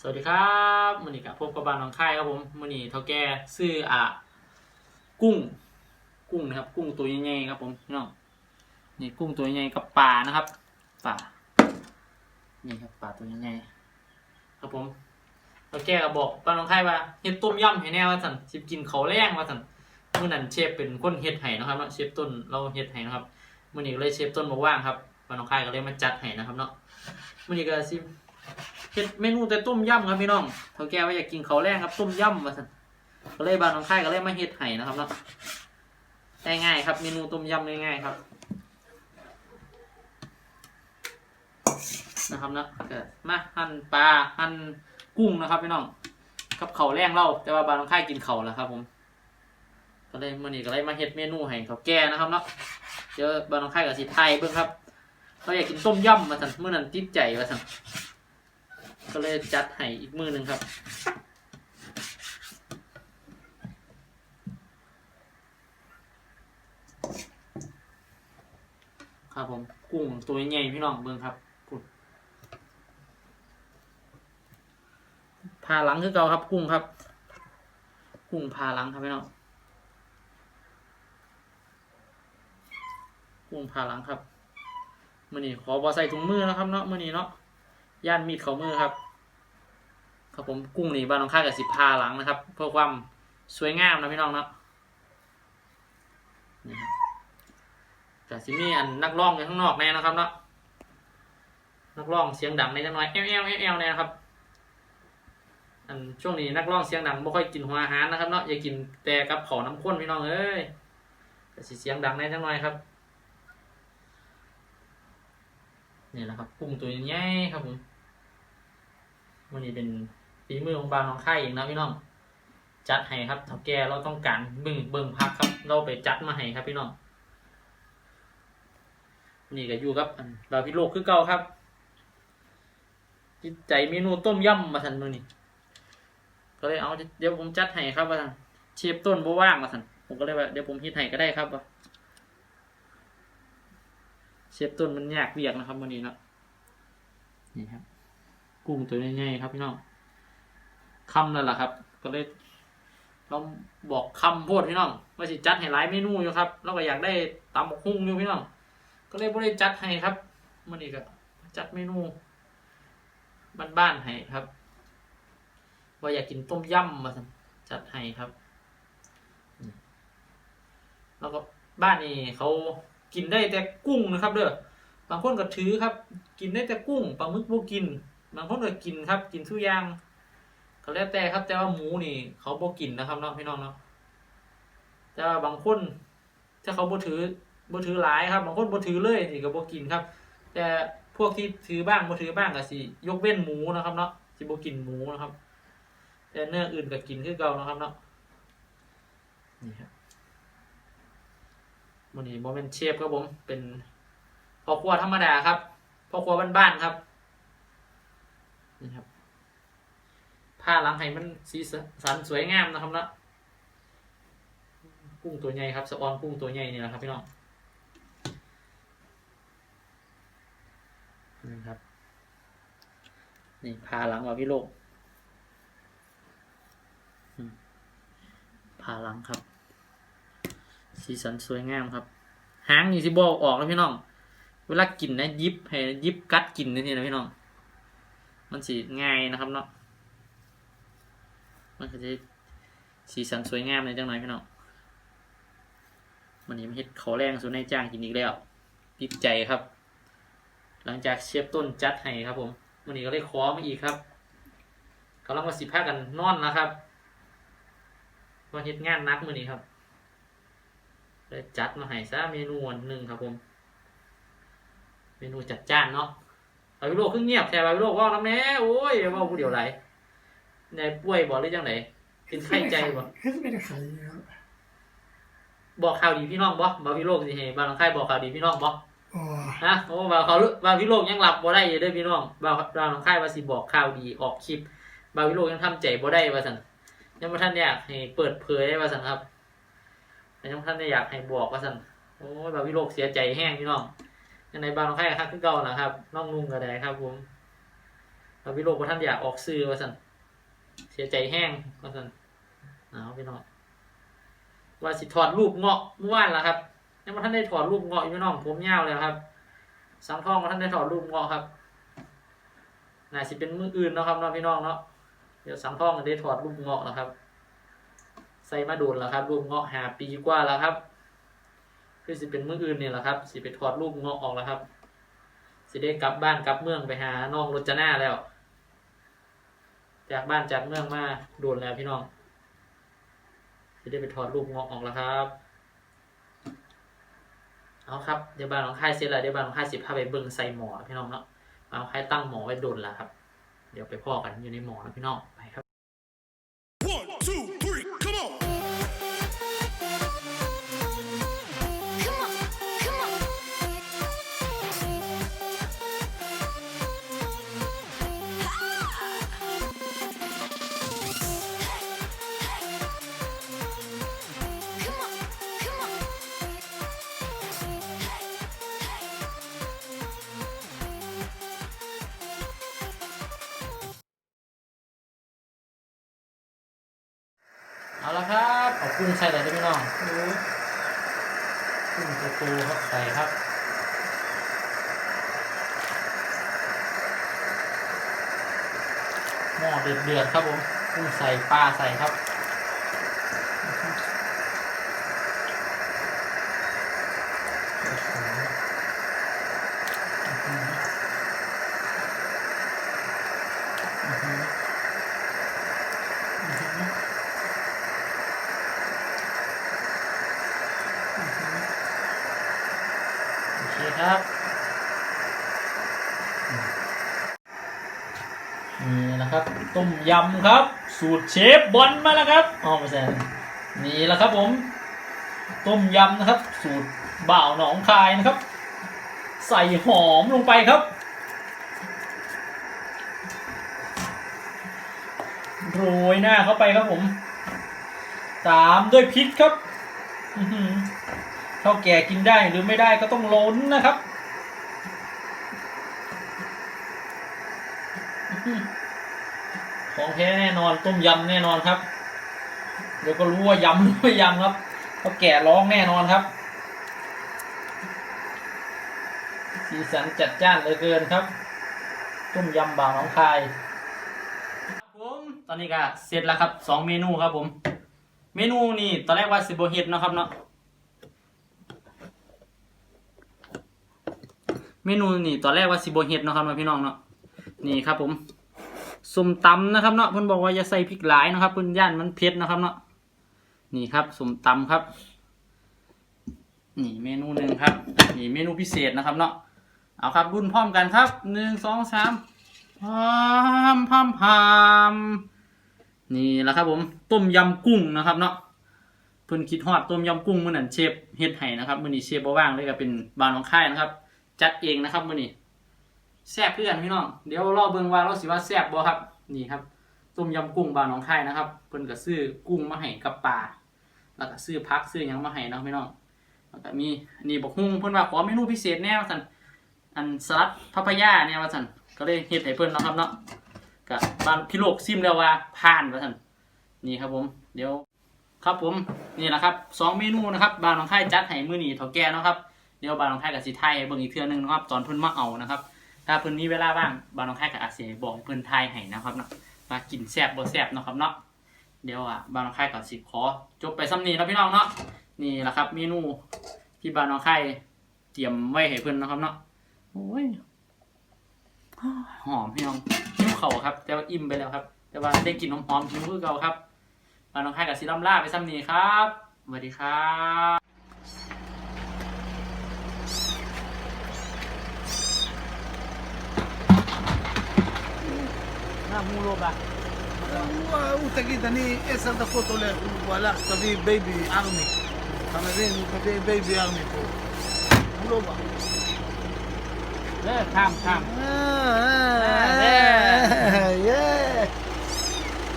สวัสดีครับมือนี้กับพบกับบานน้องค่ายครับผมมือนี้เท่าแก่ซื้ออะกุ้ง กุ้งนะครับ กุ้งตัวใหญ่ๆครับผมน้องนี่กุ้งตัวใหญ่กับปลานะครับปลานี่ครับปลาตัวใหญ่ๆครับผมเท่าแก่ก็บอกบานน้องค่ายว่าเฮ็ดต้มยำให้แน่ว่าสั่นสิบกินเขาแรงว่าสั่นมื่อนั้นเชฟเป็นคนเฮ็ดให้นะครับเนาะเชฟต้นเราเฮ็ดให้นะครับมื่อนี้ก็เลยเชฟต้นมาว่างครับบานน้องค่ายก็เลยมาจัดให้นะครับเนาะมื่อนี้ก็สิ เฮ็ดเมนูแต่ต้มยำครับพี่น้องเท่าแก่ว่าอยากกินเขาแรงครับต้มยำมาสันก็เลยบานน้องค่ายก็เลยมาเฮ็ดไห้นะครับเนาะง่ายๆครับเมนูต้มยำง่ายๆครับ นะครับเนาะก็มาหั่นปลาหั่นกุ้งนะครับพี่น้องกับเขาแรงเราแต่ว่าบานน้องค่ายกินเขาแล้วครับ ผม ก็เลยมื่อนี้ก็เลยมาเฮ็ดเมนูให้เขาแก่นะครับเนาะเดี๋ยวบานน้องค่ายกับสีไทยเบิ่งครับเราอยากกินต้มยำมาสันเมื่อนั้นติดใจมาสัน ก็เลยจัดให้อีกมือหนึ่งครับ ครับผมกุ้งตัวใหญ่พี่น้องเบิ่งครับกุ้งพาหลังคือเก่าครับ กุ้งครับ กุ้งพาหลังครับพี่น้องกุ้งพาหลังครับมื่อนี้ขอบอใส่ถุงมือนะครับเนาะมื่อนี้เนาะย่านมีดเขามือครับ ครับผมกุ้งนี่บ้านน้องข้ากับสิบพาหลังนะครับ เพื่อความสวยงามนะพี่น้องเนาะนี่ครับแต่สิมีอันนักร้องอยู่ข้างนอกแน่นะครับเนาะนักร้องเสียงดังในจังหน่อยเอลเอลเอลเอลเนี่ยนะครับอันช่วงนี้นักร้องเสียงดังไม่ค่อยกินหัวอาหารนะครับเนาะอย่ากินแต่กับขอน้ำข้นพี่น้องเอ้ยแต่สิเสียงดังในจังหน่อยครับนี่แหละครับกุ้งตัวใหญ่ครับผมวันนี้เป็น ฝีมือของบางน้องไข่เองนะพี่น้อง จัดให้ครับเท่าแก่เราต้องการเบิ่งเบิ่งพักครับ เราไปจัดมาให้ครับพี่น้อง นี่ก็อยู่กับอันดาวพิโลกคือเก่าครับ จิตใจเมนูต้มยำมาสันมือนี่ก็เลยเอาเดี๋ยวผมจัดให้ครับว่าซั่นเชฟต้นบ่ว่างมาสันผมก็เลยว่าเดี๋ยวผมฮ็ดให้ก็ได้ครับว่าเชฟต้นมันยากเวียกนะครับวันนี้เนาะนี่ครับ กุ้งตัวใหญ่ๆครับพี่น้อง คำนั่นแหละครับ ก็เลยเราบอกคำโพดพี่น้องว่าสิจัดให้หลายเมนูอยู่ครับเราก็อยากได้ตำบักหุ่งอยู่พี่น้อง ก็เลยบ่ได้จัดให้ครับวันนี้ก็จัดเมนูบ้านๆให้ครับ ว่าอยากกินต้มยำมาจัดให้ครับ แล้วก็บ้านนี้เขากินได้แต่กุ้งนะครับ เด้อบางคนก็ถือครับ กินได้แต่กุ้งปลาหมึกบ่กิน บางคนก็กินครับ กินทุกอย่าง ก็แล้วแต่ครับ แต่ว่าหมูนี่ เขาบ่กินนะครับเนาะพี่น้องเนาะแต่ว่าบางคนถ้าเขาบ่ถือบ่ถือหลายครับ บางคนบ่ถือเลยนี่ก็บ่กินครับ แต่พวกที่ถือบ้างบ่ถือบ้างก็สิยกเว้นหมูนะครับเนาะสิบ่กินหมูนะครับ แต่เนื้ออื่นก็กินคือเก่านะครับเนาะนี่ครับวันนี้โมเมนเชฟครับผม เป็นพ่อครัวธรรมดาครับพ่อครัวบ้านๆครับนี่ครับ ผ้าหลังให้มันสีสันสวยงามนะครับเนาะกุ้งตัวใหญ่ครับสะอนกุ้งตัวใหญ่นี่แหละครับพี่น้องนี่ครับ นี่ผ้าหลังว่าพี่โลกอืมผ้าหลังครับ สีสันสวยงามครับ หางนี่สิบอออกแล้วพี่น้อง เวลากินนะยิบให้ยิบกัดกินนี่นะพี่น้อง มันสีง่ายนะครับเนาะ มันก็จะสีสันสวยงามในจังหน่อยพี่น้องวันนี้มาเฮ็ดเขาแรงสุดในจ้างกินอีกแล้วติดใจครับ หลังจากเชฟต้นจัดให้ครับ ผมวันนี้ก็เลยขอมาอีกครับกำลังมาสิพากันนอนนะครับมาเฮ็ดงานนักมือนี้ครับเลยจัดมาให้ซะเมนูอันหนึ่งครับ ผม เมนูจัดจ้านเนาะบาวิโลกขึ้นเงียบแต่บาวิโลกว่าน้ำแน่โอ้ยว่าผู้เดียวไร ในป่วยบอกหรือจังไหนเป็นไข้ใจบ่ขึ้นไม่ได้ขายครับบอกข่าวดีพี่น้องบ่บาวิโลกสิเฮบาลังไข้บอกข่าวดีพี่น้องบ่อ๋อฮะโอ้บาเขาบาวิโลกยังหลับบ่ได้อยู่เด้อพี่น้องบาบาลังไข้ว่าสิบอกข่าวดีออกคลิป บาวิโลกยังทำใจบ่ได้ว่าซั่นยังบ่ทันอยากให้เปิดเผยว่าซั่นครับยังบ่ทันได้อยากให้บอกว่าซั่นโอ้ยบาวิโลกเสียใจแห้งพี่น้องยังในบางน้องไข่ครับคือเก่านะครับน้องนุ่งก็ได้ครับผมเราพี่โลกว่าท่านอยากออกซื้อว่าสัน เสียใจแห้งว่าสันเอาพี่น้องว่าสิถอดรูปเงาะเมื่อวานแล้วครับยังว่าท่านได้ถอดรูปเงาะอยู่พี่น้องผมยาวเลยครับ สังทองว่าท่านได้ถอดรูปเงาะครับน่าสิเป็นมืออื่นนะครับเนาะพี่น้องเนาะเดี๋ยวสังทองได้ถอดรูปเงาะแล้วครับ ใส่มาโดนแล้วครับรูปเงาะหาปีกว่าแล้วครับ คือสิเป็นมืออื่นเนี่ยแหละครับสิไปถอดรูปเงาะออกแล้วครับสิได้กลับบ้านกลับเมืองไปหาน้องรจนาแล้ว จากบ้านจากเมืองมาโดนแล้วพี่น้องจะได้ไปถอดรูปงอกออกแล้วครับ เอาครับเดี๋ยวบ้านของค่ายเสร็จแล้วเดี๋ยวบ้านของค่ายสิบพาไปเบิ่งใส่หมอพี่น้องเนาะบ้านของค่ายตั้งหมอไว้โดนแล้วครับ เดี๋ยวไปพ่อกันอยู่ในหมอนะพี่น้องไปครับ เอาละครับเอากุ้งใส่เลยได้พี่น้องโอ้ยกุ้งตัวโตครับใส่ครับหม้อเดือดเดือดๆครับผมกุ้งใส่ปลาใส่ครับ นี่นะครับ ต้มยำครับ สูตรเชฟบอลมาแล้วครับอ๋อไม่ใช่นี่แหละครับผม ต้มยำนะครับ สูตรบ่าวหนองคายนะครับ ใส่หอมลงไปครับ โรยหน้าเข้าไปครับผม ตามด้วยพริกครับอื้อหือเท่าแก่กินได้หรือไม่ได้ก็ต้องล้นนะครับอื้อหือ ของแท้แน่นอนต้มยำแน่นอนครับ เดี๋ยวก็รู้ว่ายำหรือไม่ยำครับเท่าแก่ร้องแน่นอนครับ สีสันจัดจ้านเหลือเกินครับ ต้มยำบ่าวน้องคายครับผมตอนนี้ก็เสร็จแล้วครับสองเมนูครับผม เมนูนี่ตอนแรกว่าสิบโบเฮ็ดนะครับเนาะเมนูนี่ตอนแรกว่าสิบเฮ็ดนะครับเนาะพี่น้องเนาะนี่ครับผม ส้มตำนะครับเนาะเพิ่นบอกว่าอย่าใส่พริกหลายนะครับเพิ่นย่านมันเผ็ดนะครับเนาะนี่ครับส้มตำครับ นี่เมนูหนึ่งครับ นี่เมนูพิเศษนะครับเนาะเอาครับรุ่นพร้อมกันครับหนึ่งสองสามพามพามพามนี่แหละครับผมต้มยำกุ้งนะครับเนาะเพิ่นคิดฮอดต้มยำกุ้งมื้อนั้นเชฟเฮ็ดให้นะครับมื้อนี้เชฟบ่ว่างเลยก็เป็นบ้านของค่ายนะครับ จัดเองนะครับมื้อนี้ แซ่บเพื่อนพี่น้อง เดี๋ยวรอเบิ่งว่าเราสิว่าแซ่บบ่ครับ นี่ครับ ต้มยำกุ้งบ้านหนองคายนะครับ เพิ่นก็ซื้อกุ้งมาให้กับปลา แล้วก็ซื้อพักซื้อหยังมาให้เนาะพี่น้อง แล้วก็มีนี่บอกฮุ้งเพิ่นว่าขอเมนูพิเศษแน่ว่าซั่นอันสลัดพัพยาเนี่ยว่าซั่นก็เลยเฮ็ดให้เพิ่นเนาะครับเนาะก็บ้านพี่โลกซิมแล้วว่าผ่านว่าซั่นนี่ครับผม เดี๋ยวครับผมนี่แหละครับสองเมนูนะครับบ้านหนองคายจัดให้มื้อนี้เฒ่าแก่เนาะครับเดี๋ยวบานของไทยกับสีไทยให้เบิ่งอีกเทื่อนึงนะครับตอนเพิ่นมาเอานะครับ ถ้าเพิ่นมีเวลาว่างบานของไทยกับอาเซียบอกให้เพิ่นไทยให้นะครับเนาะมากินแซ่บบ่แซ่บเนาะครับเนาะเดี๋ยวอะบานของไทยกับสิขอจบไปซ้ำนี้แล้วพี่น้องเนาะนี่แหละครับ เมนูที่บานของไทยเตรียมไว้ให้เพิ่นนะครับเนาะโอ้ยหอมพี่น้องหิวเข่าวครับ แต่ว่าอิ่มไปแล้วครับ แต่ว่าได้กลินหอมๆหิวคือเก่าครับบานของไทยกับสีลำลาไปซ้ำนี้ครับสวัสดีครับ น้ำมูโรบะ הוא תגיד, אני עשר דקות הולך, הוא הלך, תביא בייבי ארמי. אתה מבין? הוא תביא בייבי ארמי פה. הוא לא בא. เลิกข้ามข้าม אה,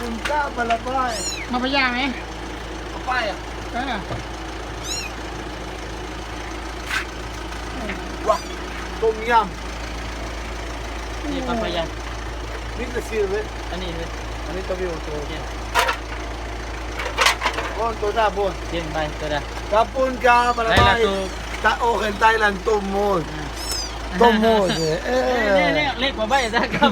נמצא בעל הבית. มาพยาไหม פפאיה. เออ וואו, טום ים. นี่ปาพยา יא, Mica sirve. อันนี้เลย Anita tobie otro. เย็น Bun, tot da bun. เย็นไปตัวใด Da pun ca para ได้ละ mai. ตัว Ta oh in Thailand to mod. To mod. เน่เน่ Eh. เล็กกว่าใบจ้ะครับ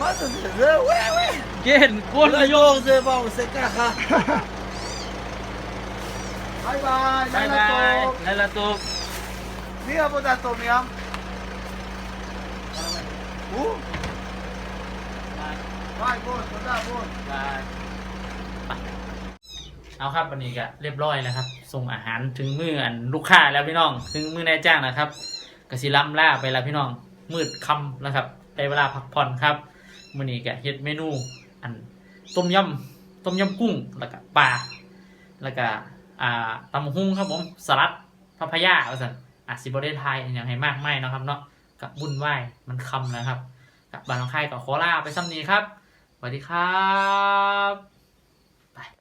Ma tu se we we. เย็นก้น La ละโย yo se va se caja. Bye bye. บาย Dai บ เอาครับวันนี้ก็เรียบร้อยแล้วครับ ส่งอาหารถึงมืออันลูกค้าแล้วพี่น้อง ถึงมือนายจ้างนะครับกสิล่ำล่าไปแล้วพี่น้อง มืดคำนะครับได้เวลาพักผ่อนครับมื้อนี้ก็เฮ็ดเมนูอันต้มยำต้มยำกุ้งแล้วก็ปลาแล้วก็อ่าตำหุ่งครับผมสลัดพัพยาว่าซั่นอาจสิบ่ได้ทายอย่างให้มากไม่นะครับเนาะ กับวุ่นวายมันคำนะครับกับบานน้องไข่กับโคลาไปซ้ำนี้ครับสวัสดีครับ